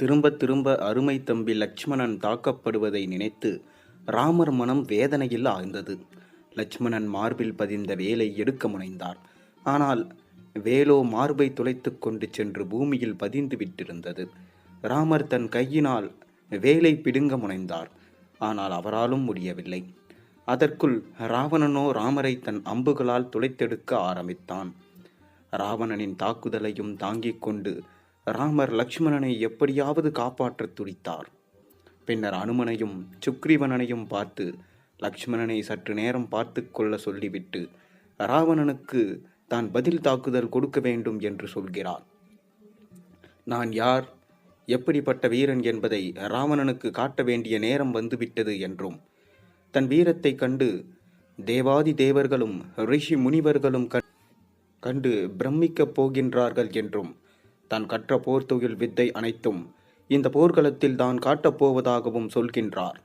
திரும்ப திரும்ப அருமை தம்பி லட்சுமணன் தாக்கப்படுவதை நினைத்து ராமர் மனம் வேதனையில் ஆழ்ந்தது. லட்சுமணன் மார்பில் பதிந்த வேலை எடுக்க முனைந்தார். ஆனால் வேலோ மார்பை துளைத்து கொண்டு சென்று பூமியில் பதிந்து விட்டிருந்தது. ராமர் தன் கையினால் வேலை பிடுங்க முனைந்தார். ஆனால் அவராலும் முடியவில்லை. அதற்குள் ராவணனோ ராமரை தன் அம்புகளால் துளைத்தெடுக்க ஆரம்பித்தான். ராவணனின் தாக்குதலையும் தாங்கிக் கொண்டு ராமர் லக்ஷ்மணனை எப்படியாவது காப்பாற்ற துடித்தார். பின்னர் அனுமனையும் சுக்ரீவனனையும் பார்த்து லக்ஷ்மணனை சற்று நேரம் பார்த்து கொள்ள சொல்லிவிட்டு ராவணனுக்கு தான் பதில் தாக்குதல் கொடுக்க வேண்டும் என்று சொல்கிறார் நான் யார்? எப்படிப்பட்ட வீரன் என்பதை ராவணனுக்கு காட்ட வேண்டிய நேரம் வந்துவிட்டது என்றும் தன் வீரத்தை கண்டு தேவாதி தேவர்களும் ரிஷி முனிவர்களும் கண் கண்டு பிரமிக்கப் போகின்றார்கள் என்றும் தான் கற்ற போர்த்தொழில் வித்தை அனைத்தும் இந்த போர்க்களத்தில் தான் காட்டப்போவதாகவும் சொல்கின்றார்.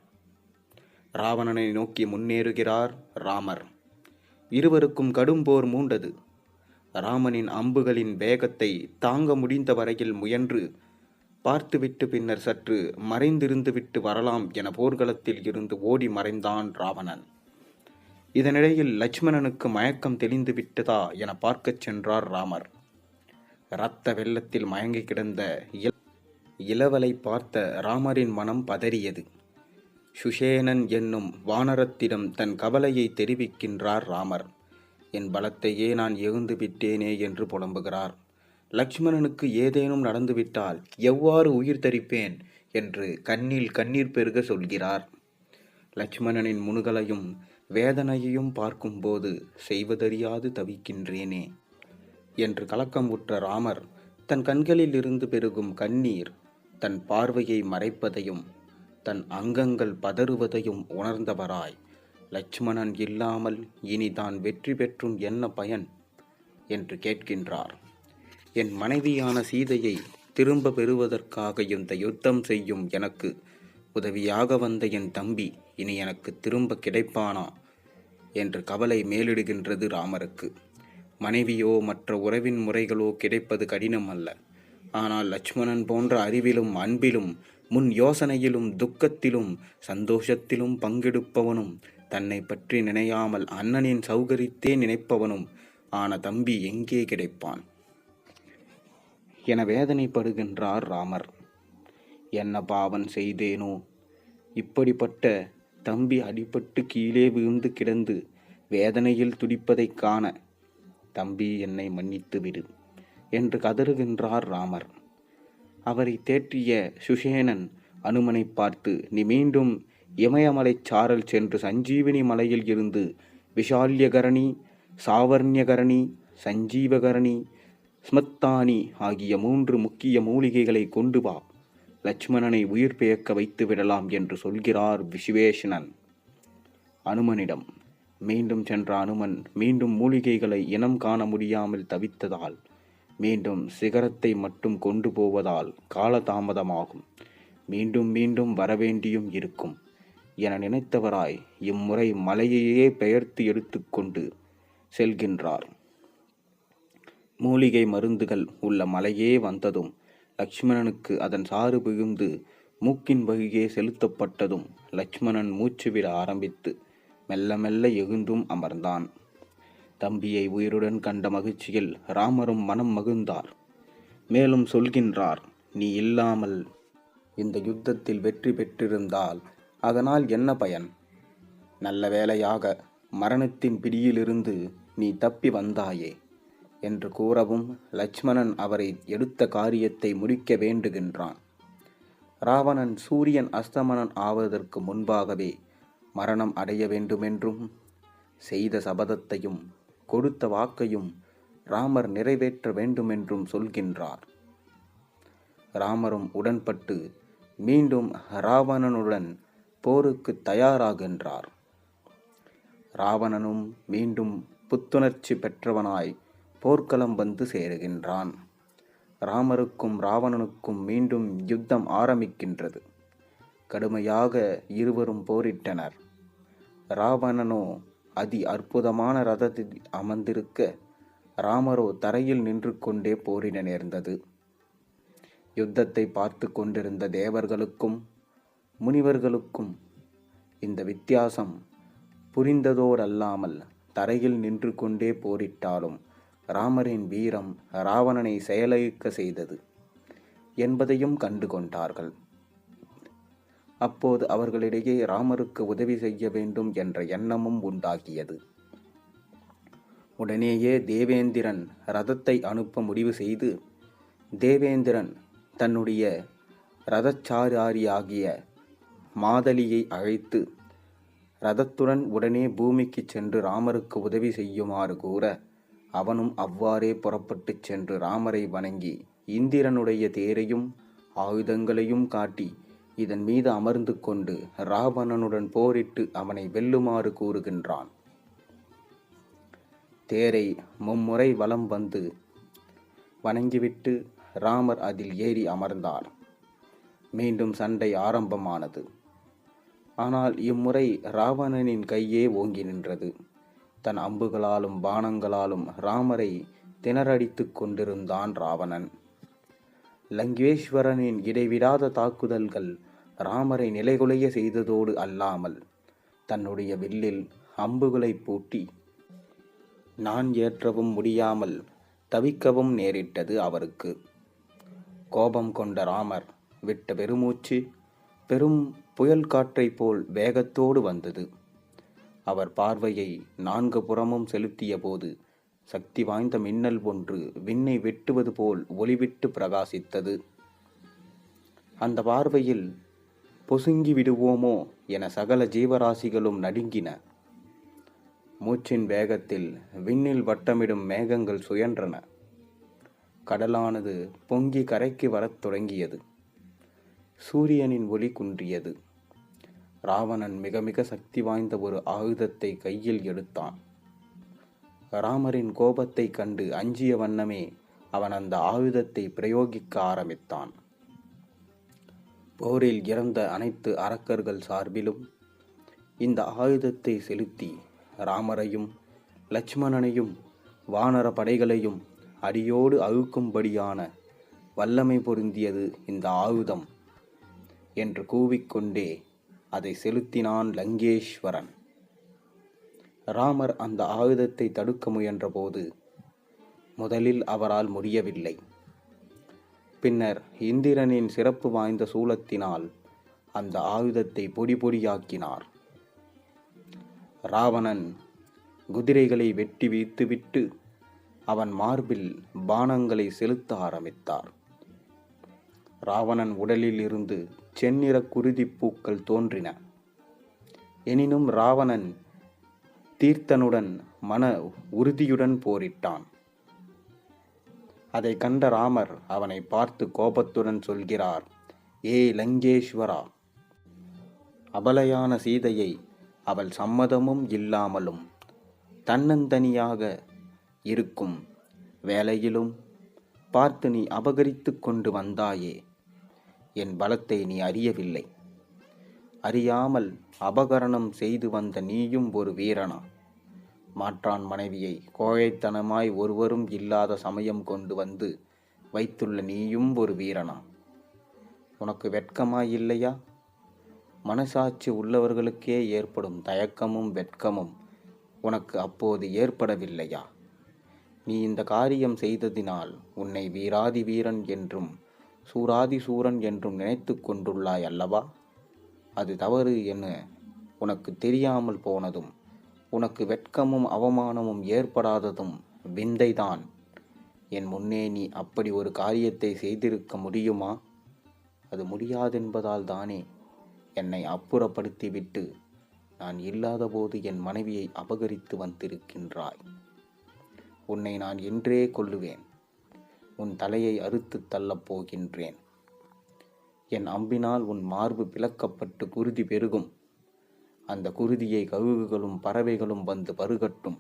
ராவணனை நோக்கி முன்னேறுகிறார் ராமர். இருவருக்கும் கடும் போர் மூண்டது. ராமனின் அம்புகளின் வேகத்தை தாங்க முடிந்த வரையில் முயன்று பார்த்துவிட்டு பின்னர் சற்று மறைந்திருந்துவிட்டு வரலாம் என போர்க்களத்தில் இருந்து ஓடி மறைந்தான் ராவணன். இதனிடையில் லட்சுமணனுக்கு மயக்கம் தெளிந்து விட்டதா என பார்க்கச் சென்றார் ராமர். இரத்த வெள்ளத்தில் மயங்கி கிடந்த இளவலை பார்த்த ராமரின் மனம் பதறியது. சுஷேனன் என்னும் வானரத்திடம் தன் கவலையை தெரிவிக்கின்றார் ராமர். என் பலத்தையே நான் எழுந்து விட்டேனே என்று புலம்புகிறார். லக்ஷ்மணனுக்கு ஏதேனும் நடந்துவிட்டால் எவ்வாறு உயிர் தரிப்பேன் என்று கண்ணில் கண்ணீர் பெருக சொல்கிறார். லட்சுமணனின் முனுகலையும் வேதனையையும் பார்க்கும்போது செய்வதறியாது தவிக்கின்றேனே. என்று கலக்கம் உற்ற ராமர் தன் கண்களில் இருந்து பெருகும் கண்ணீர் தன் பார்வையை மறைப்பதையும் தன் அங்கங்கள் பதறுவதையும் உணர்ந்தவராய் லட்சுமணன் இல்லாமல் இனி தான் வெற்றி பெற்றும் என்ன பயன்? என்று கேட்கின்றார். என் மனைவியான சீதையை திரும்ப பெறுவதற்காக இந்த யுத்தம் செய்யும் எனக்கு உதவியாக வந்த என் தம்பி இனி எனக்கு திரும்ப கிடைப்பானா? என்று கவலை மேலிடுகின்றது ராமருக்கு. மனைவியோ மற்ற உறவின் முறைகளோ கிடைப்பது கடினம் அல்ல. ஆனால் லட்சுமணன் போன்ற அறிவிலும் அன்பிலும் முன் யோசனையிலும் துக்கத்திலும் சந்தோஷத்திலும் பங்கெடுப்பவனும் தன்னை பற்றி நினையாமல் அண்ணனின் சௌகரித்தே நினைப்பவனும் ஆன தம்பி எங்கே கிடைப்பான்? என வேதனைப்படுகின்றார் ராமர். என்ன பாவன் செய்தேனோ? இப்படிப்பட்ட தம்பி அடிபட்டு கீழே விழுந்து கிடந்து வேதனையில் துடிப்பதைக் காண தம்பி என்னை மன்னித்து விடு என்று கதறுகின்றார் ராமர். அவரை தேற்றிய சுஷேனன் அனுமனை பார்த்து நீ மீண்டும் இமயமலைச் சாரல் சென்று சஞ்சீவினி மலையில் இருந்து விஷால்யகரணி சாவர்ணியகரணி சஞ்சீவகரணி ஸ்மத்தானி ஆகிய மூன்று முக்கிய மூலிகைகளை கொண்டு வா. லட்சுமணனை உயிர் பெயக்க வைத்து விடலாம் என்று சொல்கிறார் விஸ்வேஷனன் அனுமனிடம் மீண்டும் சென்ற அனுமன் மீண்டும் மூலிகைகளை இனம் காண முடியாமல் தவித்ததால் மீண்டும் சிகரத்தை மட்டும் கொண்டு போவதால் காலதாமதமாகும். மீண்டும் மீண்டும் வரவேண்டியும் இருக்கும். என நினைத்தவராய் இம்முறை மலையையே பெயர்த்து எடுத்துக்கொண்டு செல்கின்றார். மூலிகை மருந்துகள் உள்ள மலையே வந்ததும் லக்ஷ்மணனுக்கு அதன் சாறு புகுந்து மூக்கின் வகையே செலுத்தப்பட்டதும் லக்ஷ்மணன் மூச்சு விட ஆரம்பித்து மெல்ல மெல்ல எகுந்தும் அமர்ந்தான். தம்பியை உயிருடன் கண்ட மகிழ்ச்சியில் ராமரும் மனம் மகிழ்ந்தார். மேலும் சொல்கின்றார் நீ இல்லாமல் இந்த யுத்தத்தில் வெற்றி பெற்றிருந்தால் அதனால் என்ன பயன்? நல்ல வேளையாக மரணத்தின் பிடியிலிருந்து நீ தப்பி வந்தாயே என்று கூறவும் லட்சுமணன் அவரை எடுத்த காரியத்தை முடிக்க வேண்டுகின்றான். ராவணன் சூரியன் அஸ்தமனன் ஆவதற்கு முன்பாகவே மரணம் அடைய வேண்டுமென்றும் செய்த சபதத்தையும் கொடுத்த வாக்கையும் ராமர் நிறைவேற்ற வேண்டுமென்றும் சொல்கின்றார். ராமரும் உடன்பட்டு மீண்டும் ராவணனுடன் போருக்கு தயாராகின்றார் ராவணனும் மீண்டும் புத்துணர்ச்சி பெற்றவனாய் போர்க்களம் வந்து சேருகின்றான். ராமருக்கும் ராவணனுக்கும் மீண்டும் யுத்தம் ஆரம்பிக்கின்றது. கடுமையாக இருவரும் போரிட்டனர். ராவணனோ அதி அற்புதமான ரதத்தில் அமர்ந்திருக்க ராமரோ தரையில் நின்று கொண்டே போரிட நேர்ந்தது. யுத்தத்தை பார்த்து கொண்டிருந்த தேவர்களுக்கும் முனிவர்களுக்கும் இந்த வித்தியாசம் புரிந்ததோடல்லாமல் தரையில் நின்று கொண்டே போரிட்டாலும் ராமரின் வீரம் ராவணனை செயலழிக்க செய்தது என்பதையும் கண்டு கொண்டார்கள் அப்போது அவர்களிடையே ராமருக்கு உதவி செய்ய வேண்டும் என்ற எண்ணமும் உண்டாகியது. உடனேயே தேவேந்திரன் ரதத்தை அனுப்ப முடிவு செய்து தேவேந்திரன் தன்னுடைய ரதச்சாராரியாகிய மாதலியை அழைத்து ரதத்துடன் உடனே பூமிக்கு சென்று ராமருக்கு உதவி செய்யுமாறு கூற அவனும் அவ்வாறே புறப்பட்டுச் சென்று ராமரை வணங்கி இந்திரனுடைய தேரையும் ஆயுதங்களையும் காட்டி இதன் மீது அமர்ந்து கொண்டு ராவணனுடன் போரிட்டு அவனை வெல்லுமாறு கூறுகின்றான். தேரை மும்முறை வலம் வந்து வணங்கிவிட்டு ராமர் அதில் ஏறி அமர்ந்தார். மீண்டும் சண்டை ஆரம்பமானது. ஆனால் இம்முறை ராவணனின் கையே ஓங்கி நின்றது. தன் அம்புகளாலும் பானங்களாலும் ராமரை திணறடித்துக் கொண்டிருந்தான் ராவணன். லங்கேஸ்வரனின் இடைவிடாத தாக்குதல்கள் ராமரை நிலைகுலைய செய்ததோடு அல்லாமல் தன்னுடைய வில்லில் அம்புகளை பூட்டி நான் ஏற்றவும் முடியாமல் தவிக்கவும் நேரிட்டது அவருக்கு. கோபம் கொண்ட ராமர் விட்ட பெருமூச்சு பெரும் புயல் காற்றைப் போல் வேகத்தோடு வந்தது. அவர் பார்வையை நான்கு புறமும் செலுத்திய போது சக்தி வாய்ந்த மின்னல் ஒன்று விண்ணை வெட்டுவது போல் ஒளிவிட்டு பிரகாசித்தது. அந்த பார்வையில் பொசுங்கி விடுவோமோ என சகல ஜீவராசிகளும் நடுங்கின. மூச்சின் வேகத்தில் விண்ணில் வட்டமிடும் மேகங்கள் சுயன்றன. கடலானது பொங்கி கரைக்கு வரத் தொடங்கியது. சூரியனின் ஒளி குன்றியது. ராவணன் மிக மிக சக்தி வாய்ந்த ஒரு ஆயுதத்தை கையில் எடுத்தான். ராமரின் கோபத்தை கண்டு அஞ்சிய வண்ணமே அவன் அந்த ஆயுதத்தை பிரயோகிக்க ஆரம்பித்தான். போரில் இறந்த அனைத்து அரக்கர்கள் சார்பிலும் இந்த ஆயுதத்தை செலுத்தி ராமரையும் லட்சுமணனையும் வானர படைகளையும் அடியோடு அழுக்கும்படியான வல்லமை பொருந்தியது இந்த ஆயுதம் என்று கூவிக்கொண்டே அதை செலுத்தினான் லங்கேஸ்வரன். ராமர் அந்த ஆயுதத்தை தடுக்க முயன்றபோது முதலில் அவரால் முடியவில்லை. பின்னர் இந்திரனின் சிறப்பு வாய்ந்த சூலத்தினால் அந்த ஆயுதத்தை பொடி பொடியாக்கினார். ராவணன் குதிரைகளை வெட்டி வீழ்த்துவிட்டு அவன் மார்பில் பானங்களை செலுத்த ஆரம்பித்தார். ராவணன் உடலில் இருந்து செந்நிற குருதிப் பூக்கள் தோன்றின. எனினும் ராவணன் தீர்த்தனுடன் மன உறுதியுடன் போரிட்டான். அதை கண்ட ராமர் அவனை பார்த்து கோபத்துடன் சொல்கிறார் ஏ லங்கேஸ்வரா! அபலையான சீதையை அவள் சம்மதமும் இல்லாமலும் தன்னந்தனியாக இருக்கும் வேலையிலும் பார்த்து நீ அபகரித்து கொண்டு வந்தாயே என் பலத்தை நீ அறியவில்லை. அறியாமல் அபகரணம் செய்து வந்த நீயும் ஒரு வீரனா? மாற்றான் மனைவியை. கோழைத்தனமாய் ஒருவரும் இல்லாத சமயம் கொண்டு வந்து வைத்துள்ள நீயும் ஒரு வீரனா உனக்கு வெட்கமாய் இல்லையா? மனசாட்சி உள்ளவர்களுக்கே ஏற்படும் தயக்கமும் வெட்கமும் உனக்கு அப்போது ஏற்படவில்லையா? நீ இந்த காரியம் செய்ததினால் உன்னை வீராதி வீரன் என்றும் சூராதி சூரன் என்றும் நினைத்து கொண்டுள்ளாய் அல்லவா? அது தவறு என உனக்கு தெரியாமல் போனதும் உனக்கு வெட்கமும் அவமானமும் ஏற்படாததும் விந்தைதான். என் முன்னே நீ அப்படி ஒரு காரியத்தை செய்திருக்க முடியுமா? அது முடியாதென்பதால் தானே என்னை அப்புறப்படுத்திவிட்டு நான் இல்லாதபோது என் மனைவியை அபகரித்து வந்திருக்கின்றாய். உன்னை நான் என்றே கொள்ளுவேன் உன் தலையை அறுத்து தள்ளப் போகின்றேன். என் அம்பினால் உன் மார்பு பிளக்கப்பட்டு குருதி பெருகும். அந்த குருதியை கழுகுகளும் பறவைகளும் வந்து பருகட்டும்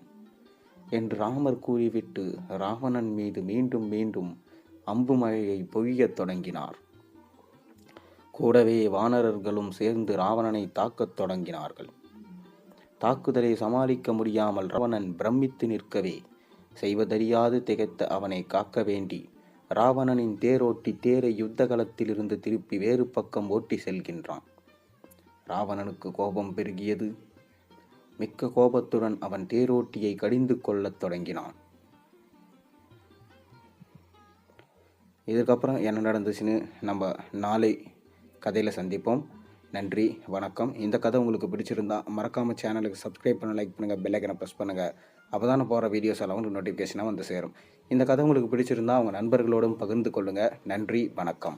என்று ராமர் கூறிவிட்டு ராவணன் மீது மீண்டும் மீண்டும் அம்பு மழையை பொய்யத் தொடங்கினார். கூடவே வானரர்களும் சேர்ந்து ராவணனை தாக்கத் தொடங்கினார்கள். தாக்குதலை சமாளிக்க முடியாமல் ராவணன் பிரமித்து நிற்கவே செய்வதறியாது திகைத்த அவனை காக்க வேண்டி ராவணனின் தேரோட்டி தேரை யுத்த களத்திலிருந்து திருப்பி வேறு பக்கம் ஓட்டி செல்கின்றான். ராவணனுக்கு கோபம் பெருகியது. மிக்க கோபத்துடன் அவன் தேரோட்டியை கடிந்து கொள்ளத் தொடங்கினான். இதுக்கப்புறம் என்ன நடந்துச்சுன்னு நம்ம நாளை கதையில் சந்திப்போம். நன்றி வணக்கம். இந்த கதை உங்களுக்கு பிடிச்சிருந்தா மறக்காமல் சேனலுக்கு சப்ஸ்கிரைப் பண்ண லைக் பண்ணுங்கள் பெல்லைக்கனை ப்ரெஸ் பண்ணுங்கள் அப்போ தானே போகிற வீடியோஸ் எல்லாம் உங்களுக்கு நோட்டிஃபிகேஷனாக வந்து சேரும். இந்த கதை உங்களுக்கு பிடிச்சிருந்தா உங்கள் நண்பர்களோடும் பகிர்ந்து கொள்ளுங்கள் நன்றி வணக்கம்.